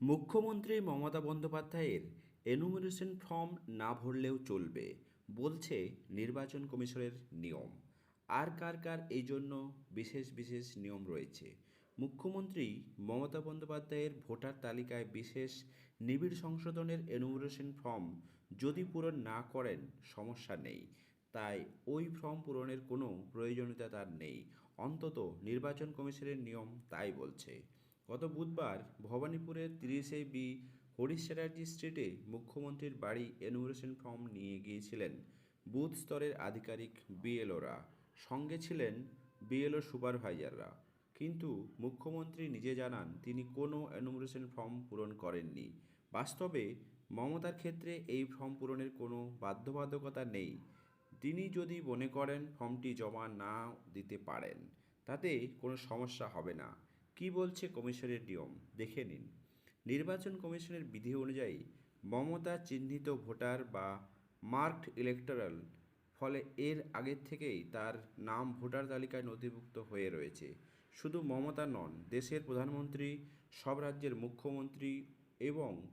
মুখ্যমন্ত্রী মমতা বন্দ্যোপাধ্যায়ের enumeration form না ভরলেও চলবে, বলছে নির্বাচন কমিশনের নিয়ম। আর কার কার এই জন্য বিশেষ বিশেষ নিয়ম রয়েছে? মুখ্যমন্ত্রী মমতা বন্দ্যোপাধ্যায়ের ভোটার তালিকায় বিশেষ নিবিড় সংশোধনের এনুমারেশন ফর্ম যদি পূরণ না করেন সমস্যা নেই। তাই ওই ফর্ম পূরণের কোনো প্রয়োজনীয়তা তার নেই। অন্তত নির্বাচন কমিশনের নিয়ম তাই বলছে। গত বুধবার ভবানীপুরের তিরিশে বি হরিশ চ্যাটার্জি স্ট্রিটে মুখ্যমন্ত্রীর বাড়ি এনুমারেশন ফর্ম নিয়ে গিয়েছিলেন বুথ স্তরের আধিকারিক বিএলওরা। সঙ্গে ছিলেন বিএলও সুপারভাইজাররা। কিন্তু মুখ্যমন্ত্রী নিজে জানান, তিনি কোনো এনুমারেশন ফর্ম পূরণ করেননি। বাস্তবে মমতার ক্ষেত্রে এই ফর্ম পূরণের কোনো বাধ্যবাধকতা নেই। তিনি যদি মনে করেন ফর্মটি জমা না দিতে পারেন, তাতে কোনো সমস্যা হবে না। কি বলছে কমিশনের নিয়ম? দেখে নিন। নির্বাচন কমিশনের বিধি অনুযায়ী মমতা চিহ্নিত ভোটার বা মার্কড ইলেকটোরাল ফলে এর আগের থেকেই তার নাম ভোটার তালিকায় নথিভুক্ত হয়ে রয়েছে। শুধু মমতা নন, দেশের প্রধানমন্ত্রী, সব রাজ্যের মুখ্যমন্ত্রী এবং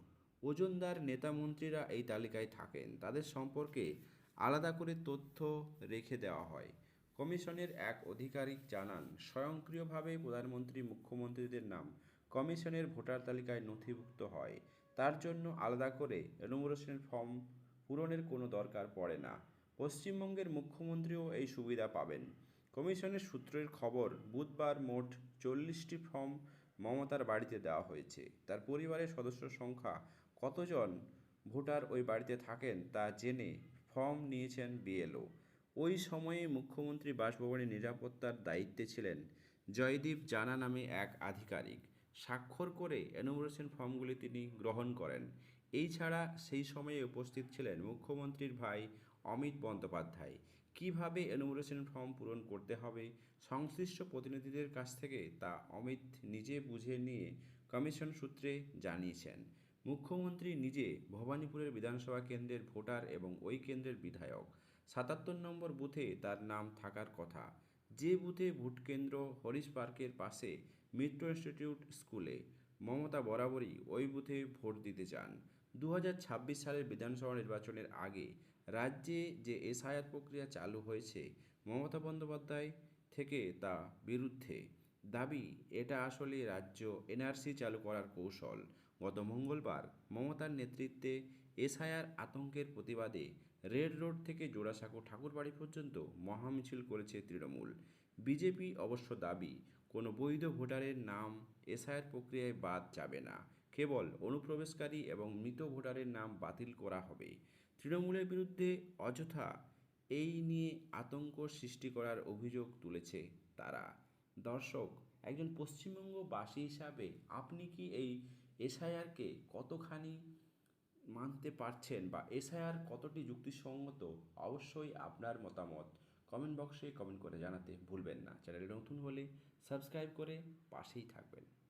ওজনদার নেতা মন্ত্রীরা এই তালিকায় থাকেন। তাদের সম্পর্কে আলাদা করে তথ্য রেখে দেওয়া হয়। কমিশনের এক আধিকারিক জানান, স্বয়ংক্রিয়ভাবে প্রধানমন্ত্রী, মুখ্যমন্ত্রীদের নাম কমিশনের ভোটার তালিকায় নথিভুক্ত হয়। তার জন্য আলাদা করে এনুমারেশন ফর্ম পূরণের কোনো দরকার পড়ে না। পশ্চিমবঙ্গের মুখ্যমন্ত্রীও এই সুবিধা পাবেন। কমিশনের সূত্রের খবর, বুধবার মোট চল্লিশটি ফর্ম মমতার বাড়িতে দেওয়া হয়েছে। তার পরিবারের সদস্য সংখ্যা কতজন ভোটার ওই বাড়িতে থাকেন তা জেনে ফর্ম নিয়েছেন বিএলও। ওই সময়ে মুখ্যমন্ত্রী বাসভবনের নিরাপত্তার দায়িত্বে ছিলেন জয়দীপ জানা নামে এক আধিকারিক। স্বাক্ষর করে এনুমারেশন ফর্মগুলি তিনি গ্রহণ করেন। এই ছাড়া সেই সময়ে উপস্থিত ছিলেন মুখ্যমন্ত্রীর ভাই অমিত বন্দ্যোপাধ্যায়। কীভাবে এনুমারেশন ফর্ম পূরণ করতে হবে, সংশ্লিষ্ট প্রতিনিধিদের কাছ থেকে তা অমিত নিজে বুঝে নিয়ে কমিশন সূত্রে জানিয়েছেন। মুখ্যমন্ত্রী নিজে ভবানীপুরের বিধানসভা কেন্দ্রের ভোটার এবং ওই কেন্দ্রের বিধায়ক। সাতাত্তর নম্বর বুথে তার নাম থাকার কথা। যে বুথে ভোট কেন্দ্র হরিশ পার্কের পাশে মিত্র ইনস্টিটিউট স্কুলে মমতা বরাবরই ওই বুথে ভোট দিতে চান। দু হাজার ছাব্বিশ সালের বিধানসভা নির্বাচনের আগে রাজ্যে যে এসআইআর প্রক্রিয়া চালু হয়েছে, মমতা বন্দ্যোপাধ্যায় থেকে তা বিরুদ্ধে। দাবি, এটা আসলে রাজ্য এনআরসি চালু করার কৌশল। গত মঙ্গলবার মমতার নেতৃত্বে এসআইআর আতঙ্কের প্রতিবাদে রেড রোড থেকে জোড়াসাঁকো ঠাকুরবাড়ি পর্যন্ত মহামিছিল করেছে তৃণমূল। বিজেপি অবশ্য দাবি, কোনো বৈধ ভোটারের নাম এসআইআর প্রক্রিয়ায় বাদ যাবে না। কেবল অনুপ্রবেশকারী এবং মৃত ভোটারের নাম বাতিল করা হবে। তৃণমূলের বিরুদ্ধে অযথা এই নিয়ে আতঙ্ক সৃষ্টি করার অভিযোগ তুলেছে তারা। দর্শক, একজন পশ্চিমবঙ্গবাসী হিসাবে আপনি কি এই এসআইআরকে কতখানি মানতে পারছেন বা এসআইআর কতটি যুক্তিসঙ্গত, অবশ্যই আপনার মতামত কমেন্ট বক্সে কমেন্ট করে জানাতে ভুলবেন না। চ্যানেলে নতুন হলে সাবস্ক্রাইব করে পাশেই থাকবেন।